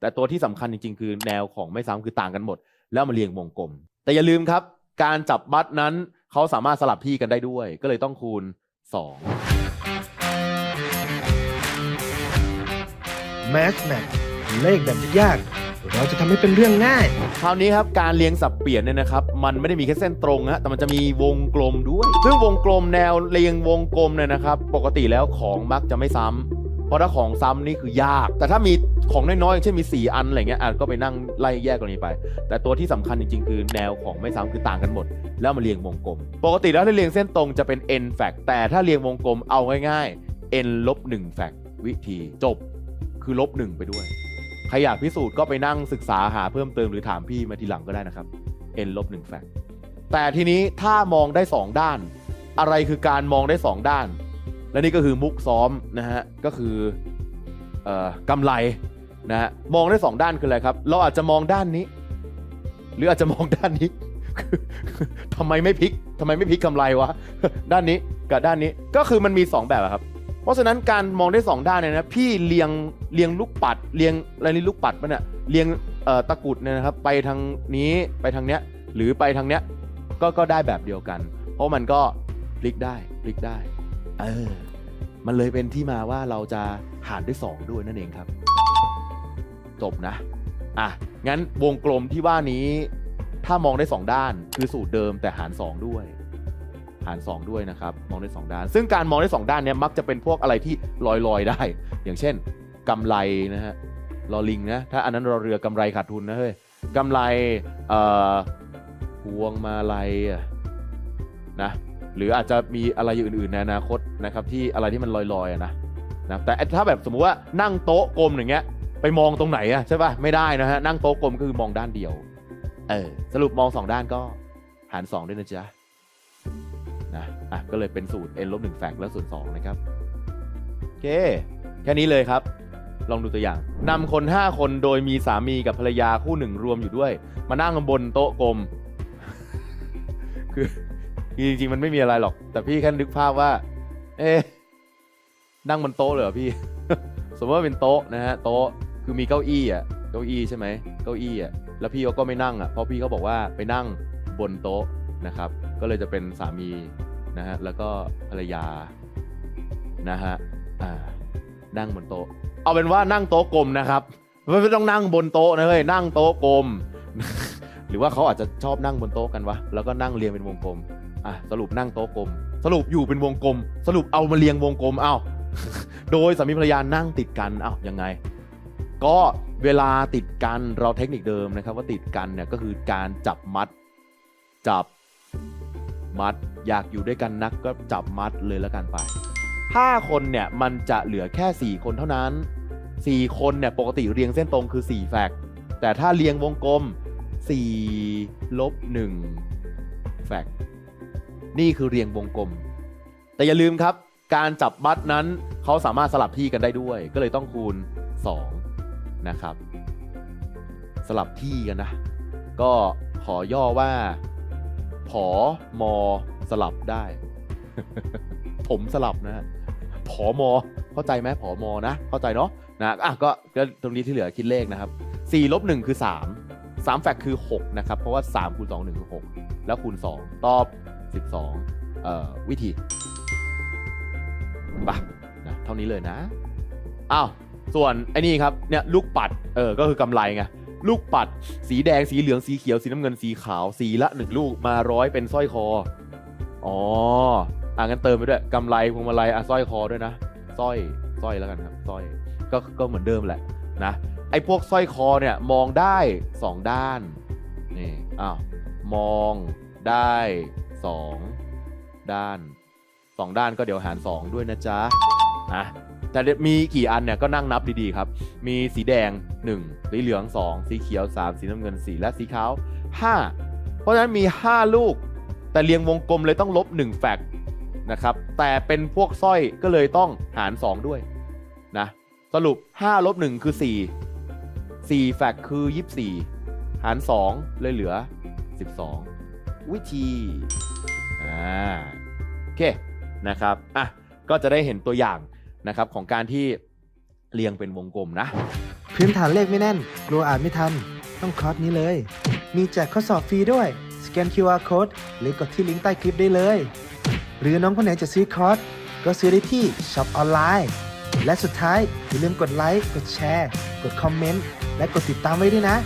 แต่ตัวที่สำคัญจริงๆ คือแนวของไม่ซ้ำคือต่างกันหมด แล้วมาเรียงวงกลม แต่อย่าลืมครับ การจับบัตรนั้นเขาสามารถสลับที่กันได้ด้วย ก็เลยต้องคูณ2แมสแมทเลขแบบยากๆเราจะทำให้เป็นเรื่องง่าย คราวนี้ครับการเรียงสับเปลี่ยนเนี่ยนะครับ มันไม่ได้มีแค่เส้นตรงนะแต่มันจะมีวงกลมด้วย ซึ่งวงกลมแนวเรียงวงกลมเนี่ยนะครับ ปกติแล้วของมักจะไม่ซ้ำ เพราะถ้าของซ้ำนี่คือยาก แต่ถ้ามีของน้อยๆอย่างเช่นมี 4 อันอะไรเงี้ยอาจก็ไปนั่งไล่แยกกรณีไป แต่ตัวที่สำคัญจริงๆ คือแนวของไม่ซ้ำคือต่างกันหมด แล้วมาเรียงวงกลม ปกติแล้วถ้าเรียงเส้นตรงจะเป็น n fact แต่ถ้าเรียงวงกลมเอาง่ายๆ n ลบ1 fact วิธีจบคือลบ1ไปด้วยใครอยากพิสูจน์ก็ไปนั่งศึกษาหาเพิ่มเติมหรือถามพี่มาทีหลังก็ได้นะครับ n ลบ1 fact แต่ทีนี้ถ้ามองได้ 2 ด้าน อะไรคือการมองได้ 2 ด้าน และนี่ก็คือมุกซ้อมนะฮะก็คืออกำไรนะฮะมองได้ 2 ด้านคืออะไรครับ เราอาจจะมองด้านนี้ หรืออาจจะมองด้านนี้ทำไมไม่พลิกทำไมไม่พลิกกำไรวะด้านนี้กับด้านนี้ก็คือมันมี 2 แบบครับ เพราะฉะนั้นการมองได้ 2 ด้านเนี่ยนะพี่เลียงเลียงลูกปัดเลียงอะไรนี่ลูกปัดปะเนี่ยเลียงตะกุดเนี่ยนะครับ ไปทางนี้ไปทางเนี้ยหรือไปทางเนี้ยก็ก็ได้แบบเดียวกัน เพราะมันก็พลิกได้พลิกได้ เออ มันเลยเป็นที่มาว่าเราจะหารด้วย 2 ด้วยนั่นเองครับ จบนะ อะ งั้นวงกลมที่ว่านี้ ถ้ามองได้ 2 ด้านคือสูตรเดิมแต่หาร 2 ด้วย หาร 2 ด้วยนะครับ มองได้ 2 ด้าน ซึ่งการมองได้ 2 ด้านเนี้ยมักจะเป็นพวกอะไรที่ลอยๆได้ อย่างเช่นกำไรนะฮะลอลิงนะถ้าอันนั้นรอเรือกำไรขาดทุนนะเฮ้ยกำไรเอ่อพวงมาลัยอะนะ หรืออาจจะมีอะไรอย่างอื่นๆในอนาคตนะครับที่อะไรที่มันลอยๆนะนะแต่ถ้าแบบสมมุติว่านั่งโต๊ะกลมอย่างเงี้ยไปมองตรงไหนอะใช่ป่ะไม่ได้นะฮะนั่งโต๊ะกลมก็คือมองด้านเดียวเออสรุปมองสองด้านก็หาร2ด้วยนะจ๊ะนะอะก็เลยเป็นสูตร n ลบหนึ่งแฟกแล้วส่วน2นะครับโอเคแค่นี้เลยครับ ลองดูตัวอย่างนำคน 5 คนโดยมีสามีกับภรรยาคู่หนึ่งรวมอยู่ด้วย มานั่งบนโต๊ะกลม คือ จริงๆมันไม่มีอะไรหรอก แต่พี่แค่นึกภาพว่า เอ๊ะนั่งบนโต๊ะเลยเหรอพี่ สมมติว่าเป็นโต๊ะนะฮะโต๊ะคือมีเก้าอี้อะเก้าอี้ใช่ไหมเก้าอี้อะแล้วพี่เขาก็ไม่นั่งอะเพราะพี่เขาบอกว่าไปนั่งบนโต๊ะนะครับ ก็เลยจะเป็นสามีนะฮะแล้วก็ภรรยานะฮะอ่านั่งบนโต๊ะ เอาเป็นว่านั่งโต๊ะกลมนะครับไม่ต้องนั่งบนโต๊ะนะเว้ยนั่งโต๊ะกลม หรือว่าเขาอาจจะชอบนั่งบนโต๊ะกันวะแล้วก็นั่งเรียงเป็นวงกลมอะสรุปนั่งโต๊ะกลม สรุปอยู่เป็นวงกลม สรุปเอามาเรียงวงกลมเอ้าโดยสามีภรรยานั่งติดกันเอ้ายังไง ก็เวลาติดกันเราเทคนิคเดิมนะครับ ว่าติดกันเนี่ยก็คือการจับมัด จับมัด อยากอยู่ด้วยกันนักก็จับมัดเลยแล้วกันไป5คนเนี่ยมันจะเหลือแค่ 4 คนเท่านั้น 4 คนเนี่ยปกติเรียงเส้นตรงคือ 4 แฟก แต่ถ้าเรียงวงกลม 4ลบ1แฟกต์นี่คือเรียงวงกลม แต่อย่าลืมครับ การจับมัดนั้นเขาสามารถสลับที่กันได้ด้วย ก็เลยต้องคูณ 2 นะครับ สลับที่กันนะ ก็ขอย่อว่า ผอมอสลับได้ ผมสลับนะผอมอเข้าใจไหมผอมอนะ เข้าใจเนาะนะอะก็ก็ตรงนี้ที่เหลือคิดเลขนะครับ4ลบ1คือ 3 3แฟกคือ 6 นะครับ เพราะว่า 3คูณ2 1คือ6แล้วคูณ 2 ตอบ 12 เอ่อ วิธีปะนะเท่านี้เลยนะ อ้าว ส่วนไอ้นี่ครับ เนี่ย ลูกปัด เออ ก็คือกำไรไง ลูกปัด สีแดง สีเหลือง สีเขียว สีน้ำเงิน สีขาว สีละหนึ่งลูก มาร้อยเป็นสร้อยคอ อ๋อ อะงั้นเติมไปด้วยกำไรพวงมาลัย อะสร้อยคอด้วยนะสร้อยสร้อยแล้วกันครับสร้อย ก็ ก็เหมือนเดิมแหละนะ ไอ้พวกสร้อยคอเนี่ยมองได้สองด้านนี่อ้าวมองได้สองด้านสองด้านก็เดี๋ยวหารสองด้วยนะจ๊ะนะแต่มีกี่อันเนี่ยก็นั่งนับดีๆครับ มีสีแดง 1 สีเหลือง 2 สีเขียว 3 สีน้ำเงิน 4 และสีขาว 5 เพราะฉะนั้นมี 5 ลูก แต่เรียงวงกลมเลยต้องลบ 1 แฟกต์นะครับ แต่เป็นพวกสร้อยก็เลยต้องหาร 2 ด้วยนะ สรุป 5 ลบ 1 คือ 4 4แฟกคือ 24 หาร 2 เลยเหลือ 12 วิธีอ่าโอเคนะครับอะก็จะได้เห็นตัวอย่างนะครับของการที่เรียงเป็นวงกลมนะ พื้นฐานเลขไม่แน่น กลัวอ่านไม่ทัน ต้องคอร์สนี้เลย มีแจกข้อสอบฟรีด้วย สแกน QR code หรือกดที่ลิงก์ใต้คลิปได้เลย หรือน้องคนไหนจะซื้อคอร์สก็ซื้อได้ที่ช็อปออนไลน์ และสุดท้ายอย่าลืมกดไลค์ กดแชร์ กดคอมเมนต์ และกดติดตามไว้ด้วยนะ